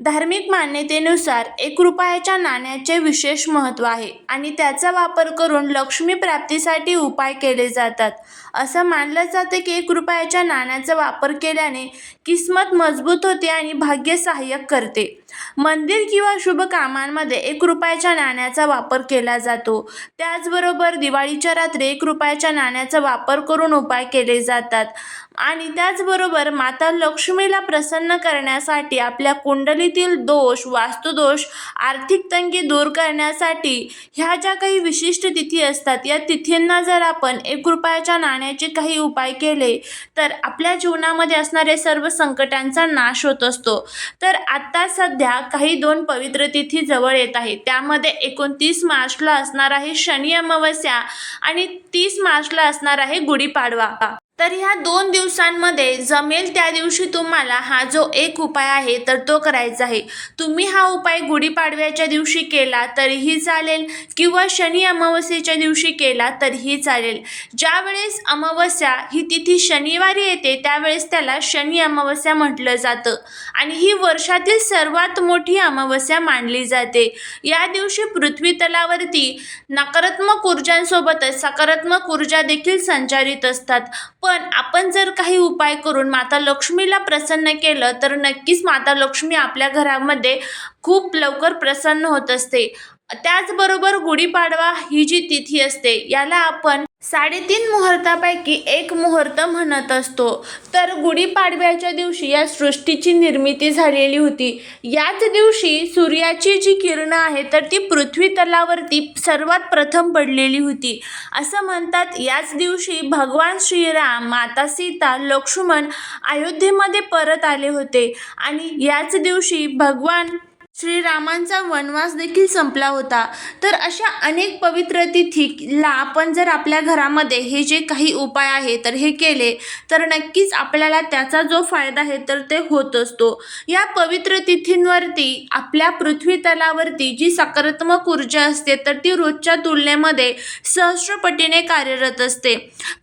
धार्मिक मान्यतेनुसार एक रुपयाच्या नाण्याचे विशेष महत्त्व आहे आणि त्याचा वापर करून लक्ष्मी प्राप्तीसाठी उपाय केले जातात. असं मानलं जातं की एक रुपयाच्या नाण्याचा वापर केल्याने किस्मत मजबूत होते आणि भाग्य सहाय्यक करते. मंदिर किंवा शुभ कामांमध्ये एक रुपयाच्या नाण्याचा वापर केला जातो. त्याचबरोबर दिवाळीच्या रात्री एक रुपयाच्या नाण्याचा वापर करून उपाय केले जातात. आणि त्याचबरोबर माता लक्ष्मीला प्रसन्न करण्यासाठी आपल्या कुंडलीतील दोष वास्तुदोष आर्थिक तंगी दूर करण्यासाठी ह्या ज्या काही विशिष्ट तिथी असतात या तिथींना जर आपण एक रुपयाच्या नाण्या नाण्याचे काही उपाय केले तर आपल्या जीवनामध्ये असणारे सर्व संकटांचा नाश होत असतो. तर आत्ता सध्या काही दोन पवित्र तिथी जवळ येत आहे त्यामध्ये एकोणतीस मार्चला असणार आहे शनी अमावस्या आणि तीस मार्चला असणार आहे गुढीपाडवा. तर ह्या दोन दिवसांमध्ये जमेल त्या दिवशी तुम्हाला हा जो एक उपाय आहे तर तो करायचा आहे. तुम्ही हा उपाय गुढीपाडव्याच्या दिवशी केला तरीही चालेल किंवा शनी अमावस्येच्या दिवशी केला तरीही चालेल. ज्यावेळेस अमावस्या ही तिथी शनिवारी येते त्यावेळेस त्याला शनी अमावस्या म्हटलं जातं. आणि ही वर्षातील सर्वात मोठी अमावस्या मानली जाते. या दिवशी पृथ्वी तलावरती नकारात्मक ऊर्जांसोबतच सकारात्मक ऊर्जा देखील संचारित असतात. पण आपण जर काही उपाय करून माता लक्ष्मीला प्रसन्न केलं तर नक्कीच माता लक्ष्मी आपल्या घरामध्ये खूप लवकर प्रसन्न होत असते. त्याचबरोबर गुढीपाडवा ही जी तिथी असते याला आपण साडेतीन मुहूर्तापैकी एक मुहूर्त म्हणत असतो. तर गुढीपाडव्याच्या दिवशी या सृष्टीची निर्मिती झालेली होती. याच दिवशी सूर्याची जी किरणं आहे तर ती पृथ्वी तलावरती सर्वात प्रथम पडलेली होती. असं म्हणतात याच दिवशी भगवान श्रीराम माता सीता लक्ष्मण अयोध्येमध्ये परत आले होते. आणि याच दिवशी भगवान श्रीरामांचा वनवास देखील संपला होता. तर अशा अनेक पवित्र तिथीला आपण जर आपल्या घरामध्ये हे जे काही उपाय आहे तर हे केले तर नक्कीच आपल्याला त्याचा जो फायदा आहे तर ते होत असतो. या पवित्र तिथींवरती आपल्या पृथ्वी तलावरती जी सकारात्मक ऊर्जा असते तर ती रोजच्या तुलनेमध्ये सहस्रपटीने कार्यरत असते.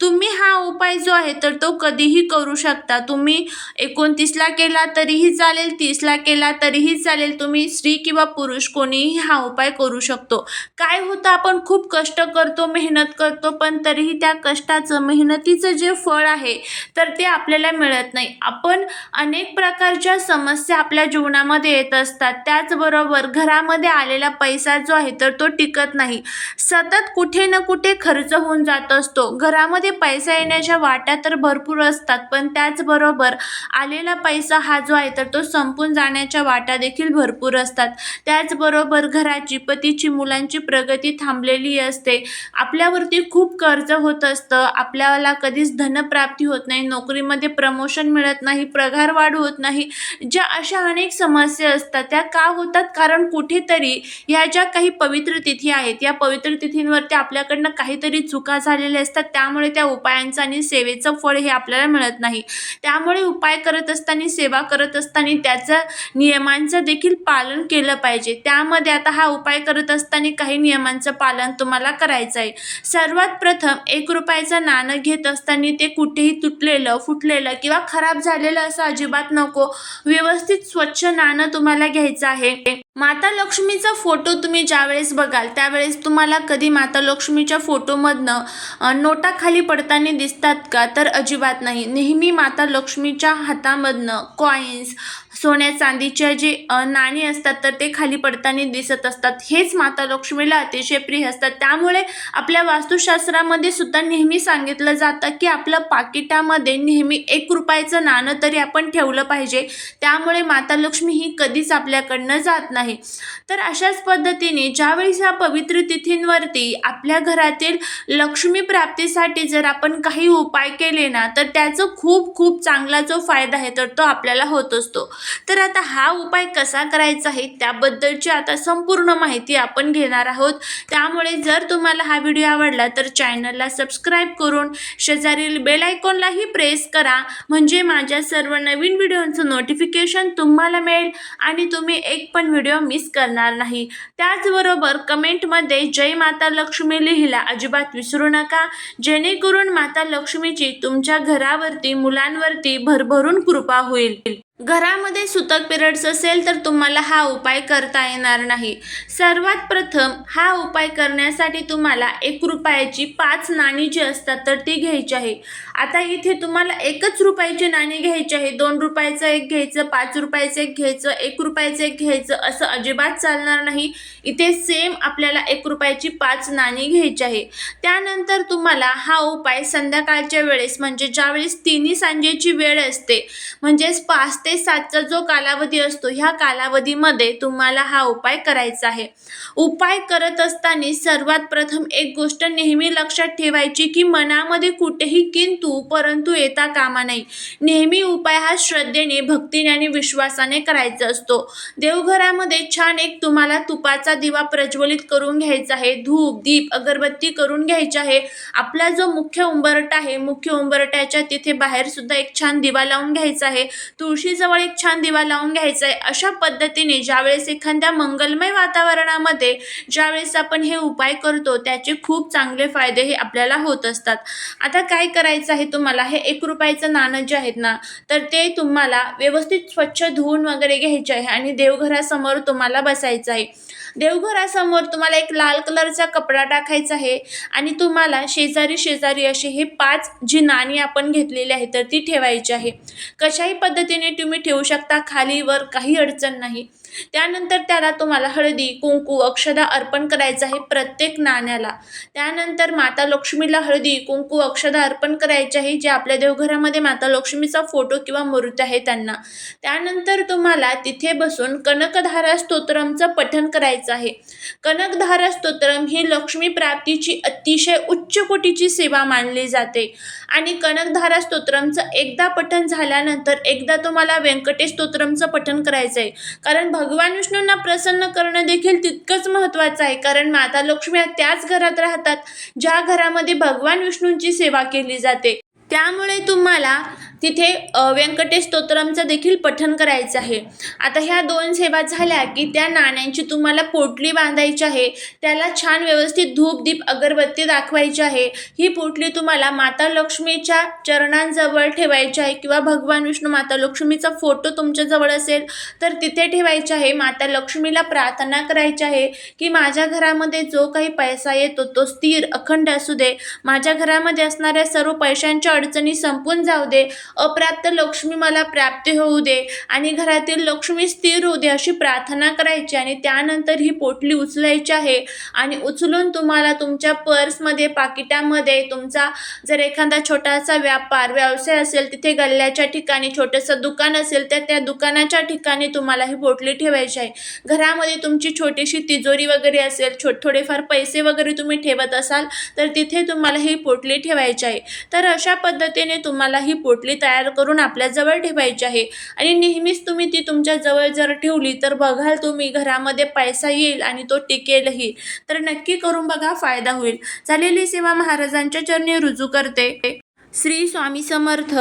तुम्ही हा उपाय जो आहे तर तो कधीही करू शकता. तुम्ही एकोणतीसला केला तरीही चालेल तीसला केला तरीही चालेल. तुम्ही स्त्री किंवा पुरुष कोणीही हा उपाय करू शकतो. काय होतं आपण खूप कष्ट करतो मेहनत करतो पण तरीही त्या कष्टाचं मेहनतीचं जे फळ आहे तर ते आपल्याला मिळत नाही. आपण अनेक प्रकारच्या समस्या आपल्या जीवनामध्ये येत असतात. त्याचबरोबर घरामध्ये आलेला पैसा जो आहे तर तो टिकत नाही. सतत कुठे ना कुठे खर्च होऊन जात असतो. घरामध्ये पैसा येण्याच्या वाट्या तर भरपूर असतात पण त्याचबरोबर आलेला पैसा हा जो आहे तर तो संपून जाण्याच्या वाट्या देखील भरपूर असतात. त्याचबरोबर घराची पतीची मुलांची प्रगती थांबलेली असते. आपल्यावरती खूप कर्ज होत असतं. आपल्याला कधीच धनप्राप्ती होत नाही. नोकरीमध्ये प्रमोशन मिळत नाही. पगार वाढ होत नाही. ज्या अशा अनेक समस्या असतात त्या का होतात? कारण कुठेतरी ह्या ज्या काही पवित्र तिथी आहेत या पवित्र तिथींवरती आपल्याकडनं काहीतरी चुका झालेल्या असतात. त्यामुळे त्या उपायांचं आणि सेवेचं फळ हे आपल्याला मिळत नाही. त्यामुळे उपाय करत असताना सेवा करत असताना त्याचं नियमांचं देखील पालन पालन केलं पाहिजे. त्यामध्ये आता हा उपाय करत असताना काही नियमांचं पालन तुम्हाला करायचं आहे. सर्वात प्रथम एक रुपयाचं नाणं घेत असताना ते कुठेही तुटलेलं फुटलेलं किंवा खराब झालेलं असं अजिबात नको. व्यवस्थित स्वच्छ नाणं तुम्हाला घ्यायचं आहे. माता लक्ष्मीचा फोटो तुम्ही ज्यावेळेस बघाल त्यावेळेस तुम्हाला कधी माता लक्ष्मीच्या फोटोमधनं नोटा खाली पडताना दिसतात का? तर अजिबात नाही. नेहमी माता लक्ष्मीच्या हातामधनं कॉईन्स सोन्या चांदीच्या जे नाणी असतात तर ते खाली पडताना दिसत असतात. हेच माता लक्ष्मीला अतिशय प्रिय असतात. त्यामुळे आपल्या वास्तुशास्त्रामध्ये सुद्धा नेहमी सांगितलं जातं की आपलं पाकिटामध्ये नेहमी एक रुपयाचं नाणं तरी आपण ठेवलं पाहिजे. त्यामुळे माता लक्ष्मी ही कधीच आपल्याकडनं जात नाही. तर अशाच पद्धतीने ज्यावेळेस ह्या पवित्र तिथींवरती आपल्या घरातील लक्ष्मी प्राप्तीसाठी जर आपण काही उपाय केले ना तर त्याचं खूप खूप चांगला जो फायदा आहे तर तो आपल्याला होत असतो. तर आता हा उपाय कसा करायचा आहे त्याबद्दलची आता संपूर्ण माहिती आपण घेणार आहोत. त्यामुळे जर तुम्हाला हा व्हिडिओ आवडला तर चॅनलला सबस्क्राईब करून शेजारील बेल आयकॉनलाही प्रेस करा. म्हणजे माझ्या सर्व नवीन व्हिडिओंचं नोटिफिकेशन तुम्हाला मिळेल आणि तुम्ही एक पण व्हिडिओ मिस करणार नाही. त्याचबरोबर कमेंटमध्ये जय माता लक्ष्मी लिहिला अजिबात विसरू नका. जेणेकरून माता लक्ष्मीची तुमच्या घरावरती मुलांवरती भरभरून कृपा होईल. घरामध्ये सुतक पिरियड्स असेल तर तुम्हाला हा उपाय करता येणार नाही. सर्वात प्रथम हा उपाय करण्यासाठी तुम्हाला एक रुपयाची पाच नाणी जी असतात तर ती घ्यायची आहे. आता इथे तुम्हाला एकच रुपयाची नाणी घ्यायची आहे. दोन रुपयाचं एक घ्यायचं पाच रुपयाचं एक घ्यायचं एक रुपयाचं एक घ्यायचं असं अजिबात चालणार नाही. इथे सेम आपल्याला एक रुपयाची पाच नाणी घ्यायची आहे. त्यानंतर तुम्हाला हा उपाय संध्याकाळच्या वेळेस म्हणजे ज्यावेळेस तिन्ही सांजेची वेळ असते म्हणजेच पाच ते सातचा जो कालावधी असतो ह्या कालावधीमध्ये तुम्हाला हा उपाय करायचा आहे. उपाय करत असताना सर्वात प्रथम एक गोष्ट नेहमी लक्षात ठेवायची की मनामध्ये कुठेही किंतु परंतु येता कामा नाही नेहमी उपाय हा श्रद्धेने भक्तीने आणि विश्वासाने करायचा असतो. देवघरामध्ये छान एक तुम्हाला तुपाचा दिवा प्रज्वलित करून घ्यायचा आहे. धूप दीप अगरबत्ती करून घ्यायची आहे. आपला जो मुख्य उंबरटा आहे मुख्य उंबरट्याच्या तिथे बाहेर सुद्धा एक छान दिवा लावून घ्यायचा आहे. जवळ एक छान दिवा लावून घ्यायचा आहे अशा पद्धतीने ज्यावेळेस एखाद्या मंगलमय वातावरणामध्ये ज्यावेळेस आपण हे उपाय करतो त्याचे खूप चांगले फायदे हे आपल्याला होत असतात. आता काय करायचं आहे तुम्हाला? हे एक रुपयाचं नाणं जे आहेत ना तर ते तुम्हाला व्यवस्थित स्वच्छ धुवून वगैरे घ्यायचे आहे आणि देवघरासमोर तुम्हाला बसायचं आहे देवघरासमोर तुम्हाला एक लाल कलरचा कपडा टाकायचा आहे आणि तुम्हाला शेजारी शेजारी असे हे पाच जी नाणी आपण घेतलेली आहे तर ती ठेवायची आहे. कशाही पद्धतीने तुम्ही ठेवू शकता खाली वर काही अडचण नाही. त्यानंतर त्याला तुम्हाला हळदी कुंकू अक्षदा अर्पण करायचं आहे प्रत्येक नाण्याला. त्यानंतर माता लक्ष्मीला हळदी कुंकू अक्षदा अर्पण करायचे आहे जे आपल्या देवघरामध्ये माता लक्ष्मीचा फोटो किंवा मूर्ती आहे त्यांना. त्यानंतर तुम्हाला तिथे बसून कनकधारा स्तोत्रमचं पठण करायचं आहे. कनकधारा स्तोत्रम ही लक्ष्मी प्राप्तीची अतिशय उच्च कोटीची सेवा मानली जाते. आणि कनकधारा स्तोत्रमचं एकदा पठण झाल्यानंतर एकदा तुम्हाला व्यंकटेश स्तोत्रमचं पठण करायचं आहे कारण भगवान विष्णूंना प्रसन्न करणं देखील तितकंच महत्त्वाचं आहे. कारण माता लक्ष्मी त्याच घरात राहतात ज्या घरामध्ये भगवान विष्णूंची सेवा केली जाते. त्यामुळे तुम्हाला तिथे व्यंकटेश स्तोत्रमचं देखील पठण करायचं आहे. आता ह्या दोन सेवा झाल्या की त्या नाण्यांची तुम्हाला पोटली बांधायची आहे. त्याला छान व्यवस्थित धूप दीप अगरबत्ती दाखवायची आहे. ही पोटली तुम्हाला माता लक्ष्मीच्या चरणांजवळ ठेवायची आहे किंवा भगवान विष्णू माता लक्ष्मीचा फोटो तुमच्याजवळ असेल तर तिथे ठेवायचे आहे. माता लक्ष्मीला प्रार्थना करायची आहे की माझ्या घरामध्ये जो काही पैसा येतो तो स्थिर अखंड असू दे. माझ्या घरामध्ये असणाऱ्या सर्व पैशांच्या अडचणी संपून जाऊ दे. अप्राप्त लक्ष्मी मला प्राप्त होऊ दे आणि घरातील लक्ष्मी स्थिर होऊ दे अशी प्रार्थना करायची आणि त्यानंतर ही पोटली उचलायची आहे. आणि उचलून तुम्हाला तुमच्या पर्समध्ये पाकिटामध्ये तुमचा जर एखादा छोटासा व्यापार व्यवसाय असेल तिथे गल्ल्याच्या ठिकाणी छोटंसं दुकान असेल तर त्या दुकानाच्या ठिकाणी तुम्हाला ही पोटली ठेवायची आहे. घरामध्ये तुमची छोटीशी तिजोरी वगैरे असेल छो थोडेफार पैसे वगैरे तुम्ही ठेवत असाल तर तिथे तुम्हाला ही पोटली ठेवायची आहे. तर अशा पद्धतीने तुम्हाला ही पोटली तयार करून आपल्याजवळ ठेवायची आहे. आणि नेहमीच तुम्ही ती तुमच्याजवळ जर ठेवली तर बघाल तुम्ही घरामध्ये पैसा येईल आणि तो टिकेलही. तर नक्की करून बघा फायदा होईल. झालेली सेवा महाराजांच्या चरणी रुजू करते. श्री स्वामी समर्थ.